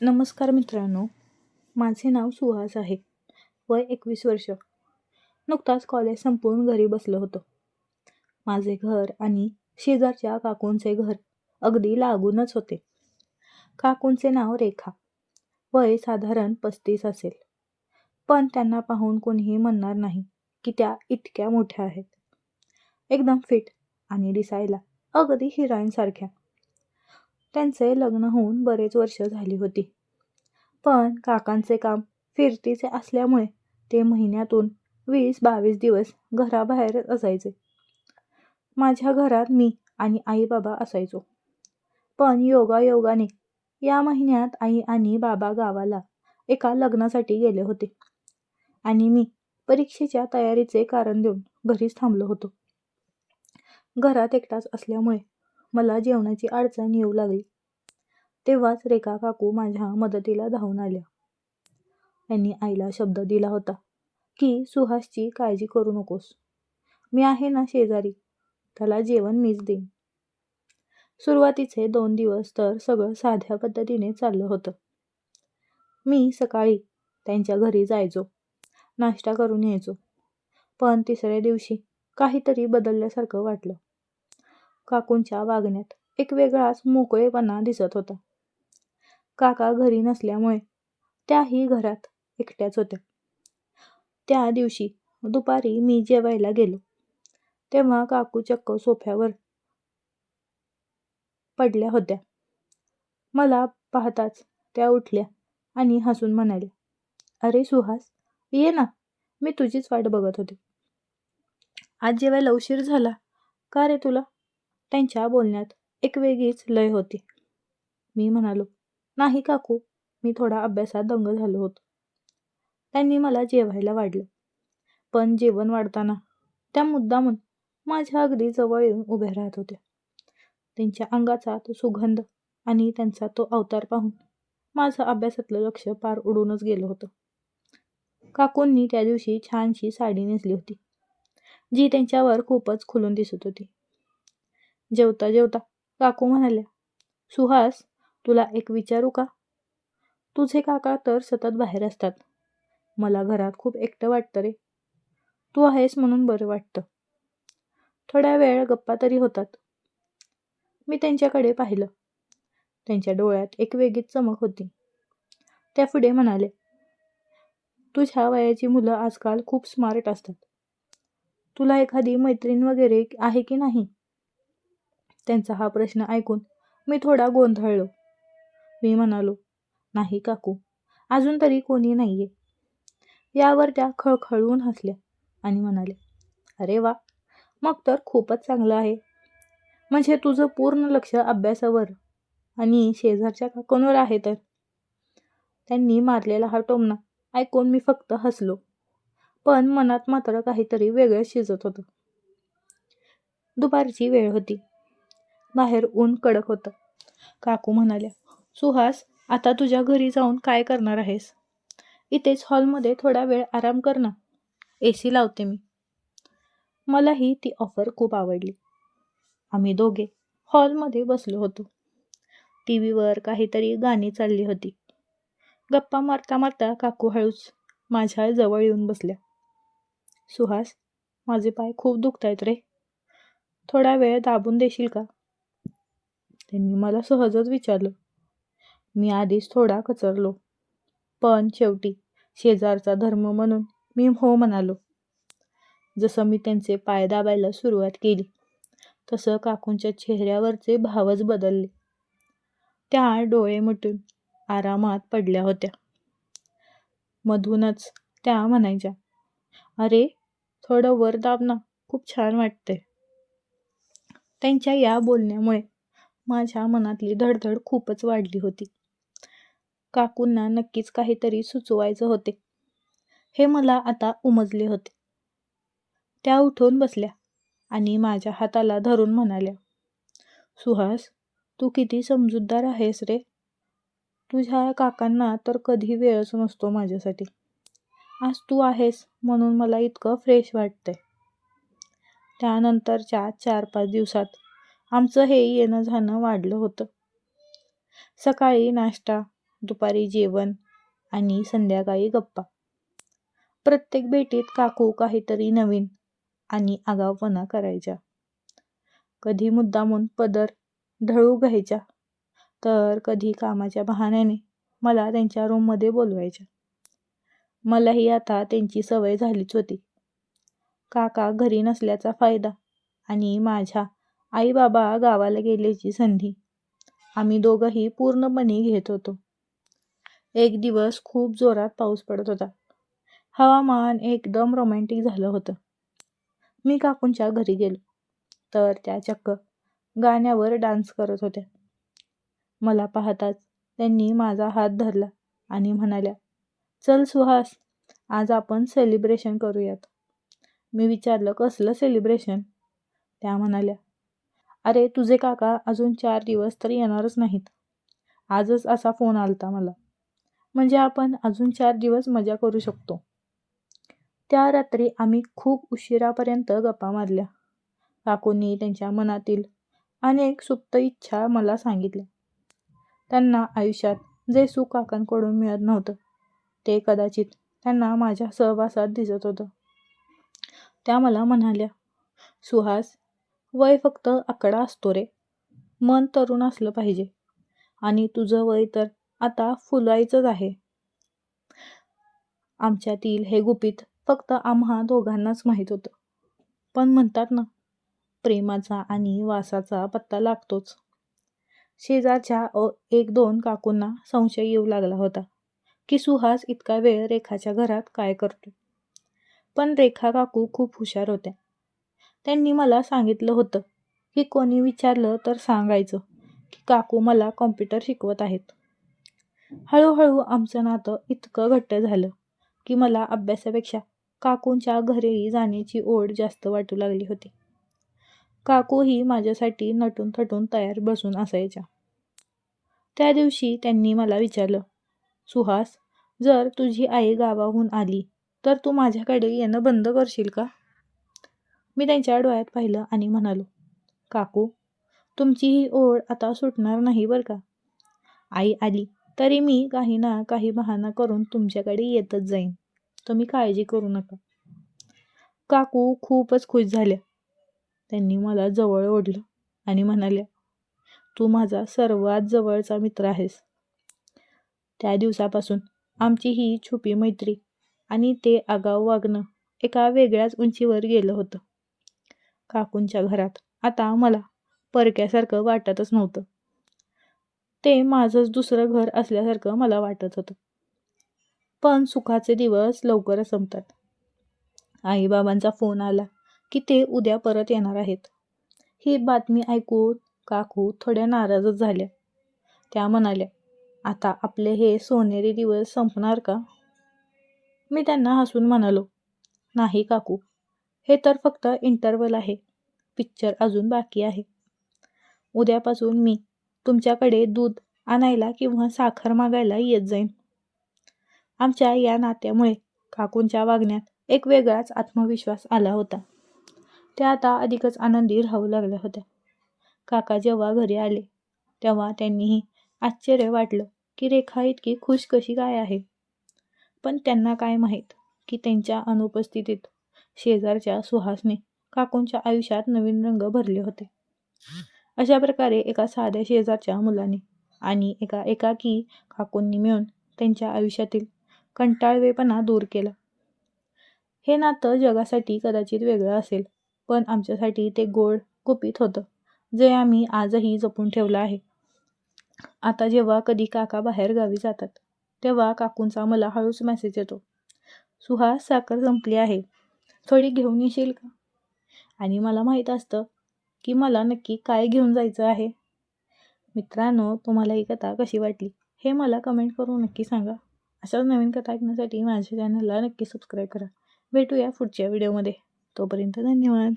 नमस्कार मित्रांनो माझे नाव सुहास आहे. वय एकवीस वर्ष. नुकताच कॉलेज संपवून घरी बसलं होतं. माझे घर आणि शेजारच्या काकूंचे घर अगदी लागूनच होते. काकूंचे नाव रेखा. वय साधारण पस्तीस असेल. पण त्यांना पाहून कोणीही म्हणणार नाही की त्या इतक्या मोठ्या आहेत. एकदम फिट आणि दिसायला अगदी हिरोईनसारख्या त्यांचे लग्न होऊन बरेच वर्ष झाली होती. पण काकांचे काम फिरतीचे असल्यामुळे ते महिन्यातून वीस बावीस दिवस घराबाहेरच असायचे. माझ्या घरात मी आणि आई बाबा असायचो. पण योगायोगाने या महिन्यात आई आणि बाबा गावाला एका लग्नासाठी गेले होते. आणि मी परीक्षेच्या तयारीचे कारण देऊन घरीच थांबलो होतो. घरात एकटाच असल्यामुळे मला जेवणाची अडचण येऊ लागली. तेव्हाच रेखा काकू माझ्या मदतीला धावून आल्या. त्यांनी आईला शब्द दिला होता की सुहासची काळजी करू नकोस. मी आहे ना शेजारी. त्याला जेवण मीच देईन. सुरुवातीचे दोन दिवस तर सगळं साध्या पद्धतीने चाललं होतं. मी सकाळी त्यांच्या घरी जायचो. नाश्ता करून यायचो. पण तिसऱ्या दिवशी काहीतरी बदलल्यासारखं वाटलं. काकूंच्या वागण्यात एक वेगळाच मोकळेपणा दिसत होता. काका घरी नसल्यामुळे त्याही घरात एकट्याच होत्या. त्या दिवशी दुपारी मी जेवायला गेलो. तेव्हा काकू चक्क सोफ्यावर पडल्या होत्या. मला पाहताच त्या उठल्या आणि हसून म्हणाल्या अरे सुहास ये ना. मी तुझीच वाट बघत होते. आज जेवायला उशीर झाला. का रे तुला? त्यांच्या बोलण्यात एक वेगळीच लय होती. मी म्हणालो नाही काकू मी थोडा अभ्यासात दंग झालो होतो. त्यांनी मला जेवायला वाढलं. पण जेवण वाढताना त्या मुद्दामून माझ्या अगदी जवळ येऊन उभ्या राहत होत्या. त्यांच्या अंगाचा तो सुगंध आणि त्यांचा तो अवतार पाहून माझं अभ्यासातलं लक्ष पार उडूनच गेलं होतं. काकूंनी त्या दिवशी छानशी साडी नेसली होती जी त्यांच्यावर खूपच खुलून दिसत होती. जेवता जेवता. काकू म्हणाल्या सुहास तुला एक विचारू का? तुझे काका तर सतत बाहेर असतात. मला घरात खूप एकटं वाटतं रे. तू आहेस म्हणून बरं वाटतं. थोड्या वेळ गप्पा तरी होतात. मी त्यांच्याकडे पाहिलं. त्यांच्या डोळ्यात एक वेगळीच चमक होती. त्या पुढे म्हणाले तुझ्या वयाची मुलं आजकाल खूप स्मार्ट असतात. तुला एखादी मैत्रीण वगैरे आहे की नाही? त्यांचा हा प्रश्न ऐकून मी थोडा गोंधळलो. मी म्हणालो नाही काकू अजून तरी कोणी नाहीये. यावर त्या खळखळून हसल्या आणि म्हणाले अरे वा मग तर खूपच चांगलं आहे. म्हणजे तुझं पूर्ण लक्ष अभ्यासावर आणि शेजारच्या काकूंवर आहे तर? त्यांनी मारलेला हा टोमणा ऐकून मी फक्त हसलो पण मनात मात्र काहीतरी वेगळं शिजत होतं. दुपारची वेळ होती. बाहेर ऊन कडक होतं. काकू म्हणाल्या सुहास आता तुझ्या घरी जाऊन काय करणार आहेस? इथेच हॉलमध्ये थोडा वेळ आराम कर ना. ए सी लावते मी. मलाही ती ऑफर खूप आवडली. आम्ही दोघे हॉलमध्ये बसलो होतो. टी व्हीवर काहीतरी गाणी चालली होती. गप्पा मारता मारता काकू हळूच माझ्या जवळ येऊन बसल्या. सुहास माझे पाय खूप दुखत आहेत रे. थोडा वेळ दाबून देशील का? त्यांनी मला सहजच विचारलं. मी आधीच थोडा कचरलो. पण शेवटी शेजारचा धर्म म्हणून मी हो म्हणालो. जसं मी त्यांचे पाय दाबायला सुरुवात केली तसं काकूंच्या चेहऱ्यावरचे भावच बदलले. त्या डोळे मिटून आरामात पडल्या होत्या. मधूनच त्या म्हणायच्या अरे थोडं वर दाब ना खूप छान वाटते त्यांच्या या बोलण्यामुळे माझ्या मनातली धडधड खूपच वाढली होती. काकूंना नक्कीच काहीतरी सुचवायचं होते. हे मला आता उमजले होते. त्या उठून बसल्या आणि माझ्या हाताला धरून म्हणाल्या सुहास तू किती समजूतदार आहेस रे. तुझ्या काकांना तर कधी वेळच नसतो माझ्यासाठी. आज तू आहेस म्हणून मला इतकं फ्रेश वाटतंय. त्यानंतरच्या चार पाच दिवसात आमचं हे येणं जाणं वाढलं होतं. सकाळी नाश्ता दुपारी जेवण आणि संध्याकाळी गप्पा. प्रत्येक भेटीत काकू काहीतरी नवीन आणि आगावपणा करायच्या. कधी मुद्दामून पदर ढळू घ्यायच्या तर कधी कामाच्या बहाण्याने मला त्यांच्या रूममध्ये बोलवायच्या. मलाही आता त्यांची सवय झालीच होती. काका घरी नसल्याचा फायदा आणि माझ्या आई बाबा गावाला गेल्याची संधी. आम्ही दोघंही पूर्णपणे घेत होतो. एक दिवस खूप जोरात पाऊस पडत होता. हवामान एकदम रोमॅन्टिक झालं होतं. मी काकूंच्या घरी गेलो. तर त्या चक्क गाण्यावर डान्स करत होत्या. मला पाहताच त्यांनी माझा हात धरला आणि म्हणाल्या चल सुहास आज आपण सेलिब्रेशन करूयात. मी विचारलं कसलं सेलिब्रेशन त्या म्हणाल्या अरे तुझे काका अजून चार दिवस तर येणारच नाहीत. आजच असा फोन आलता मला. म्हणजे आपण अजून चार दिवस मजा करू शकतो. त्या रात्री आम्ही खूप उशिरापर्यंत गप्पा मारल्या. काकूंनी त्यांच्या मनातील अनेक सुप्त इच्छा मला सांगितल्या. त्यांना आयुष्यात जे सुख काकांकडून मिळत नव्हतं ते कदाचित त्यांना माझ्या सहवासात दिसत होतं. त्या मला म्हणाल्या सुहास वय फक्त आकडा असतो रे. मन तरुण असलं पाहिजे. आणि तुझं वय तर आता फुलायचंच आहे. आमच्यातील हे गुपित फक्त आम्हा दोघांनाच माहीत होतं. पण म्हणतात ना प्रेमाचा आणि वासाचा पत्ता लागतोच. शेजारच्या एक दोन काकूंना संशय येऊ लागला होता की सुहास इतका वेळ रेखाच्या घरात काय करतो पण रेखा काकू खूप हुशार होत्या. त्यांनी मला सांगितलं होतं. की कोणी विचारलं तर सांगायचं की काकू मला कॉम्प्युटर शिकवत आहेत. हळूहळू आमचं नातं इतकं घट्ट झालं की मला अभ्यासापेक्षा काकूंच्या घरीही जाण्याची ओढ जास्त वाटू लागली होती. काकूही माझ्यासाठी नटून थटून तयार बसून असायच्या. त्या दिवशी त्यांनी मला विचारलं सुहास जर तुझी आई गावाहून आली तर तू माझ्याकडे येणं बंद करशील का? मी त्यांच्या डोळ्यात पाहिलं आणि म्हणालो काकू तुमची ही ओढ आता सुटणार नाही बरं का? आई आली तरी मी काही ना काही बहाणा करून तुमच्याकडे येतच जाईन. तुम्ही काळजी करू नका. काकू खूपच खुश झाल्या. त्यांनी मला जवळ ओढलं आणि म्हणाल्या तू माझा सर्वात जवळचा मित्र आहेस. त्या दिवसापासून आमची ही छुपी मैत्री आणि ते आगाऊ वागणं एका वेगळ्याच उंचीवर गेलं होतं. काकूंच्या घरात. आता मला परक्यासारखं वाटतच नव्हतं. ते माझंच दुसरं घर असल्यासारखं मला वाटत होतं. पण सुखाचे दिवस लवकरच संपतात. आईबाबांचा फोन आला की ते उद्या परत येणार आहेत. ही बातमी ऐकून काकू थोड्या नाराजच झाल्या. त्या म्हणाल्या आता आपले हे सोनेरी दिवस संपणार का? मी त्यांना हसून म्हणालो नाही काकू. हे तर फक्त इंटरवल आहे. पिक्चर अजून बाकी आहे. उद्यापासून मी तुमच्याकडे दूध आणायला किंवा साखर मागायला येत जाईन. आमच्या या नात्यामुळे काकूंच्या वागण्यात एक वेगळाच आत्मविश्वास आला होता. त्या आता अधिकच आनंदी राहू लागल्या होत्या. काका जेव्हा घरी आले तेव्हा त्यांनीही आश्चर्य वाटलं की रेखा इतकी खुश कशी काय आहे. पण त्यांना काय माहीत की त्यांच्या अनुपस्थितीत शेजारच्या सुहासने काकूंच्या आयुष्यात नवीन रंग भरले होते. अशा प्रकारे एका साध्या शेजारच्या मुलाने आणि एका एकाकी काकूंनी मिळून त्यांच्या आयुष्यातील कंटाळवेपणा दूर केला. हे नातं जगासाठी कदाचित वेगळं असेल पण आमच्यासाठी ते गोड गुपित होतं जे आम्ही आजही जपून ठेवलं आहे. आता जेव्हा कधी काका बाहेर गावी जातात तेव्हा काकूंचा मला हळूच मेसेज येतो. सुहास साखर संपली आहे. थोडी घेऊन येशील का? आणि मला माहीत असतं की मला नक्की काय घेऊन जायचं आहे. मित्रांनो तुम्हाला ही कथा कशी वाटली हे मला कमेंट करून नक्की सांगा. अशाच नवीन कथा ऐकण्यासाठी माझ्या चॅनलला नक्की सबस्क्राईब करा. भेटूया पुढच्या व्हिडिओमध्ये तोपर्यंत धन्यवाद.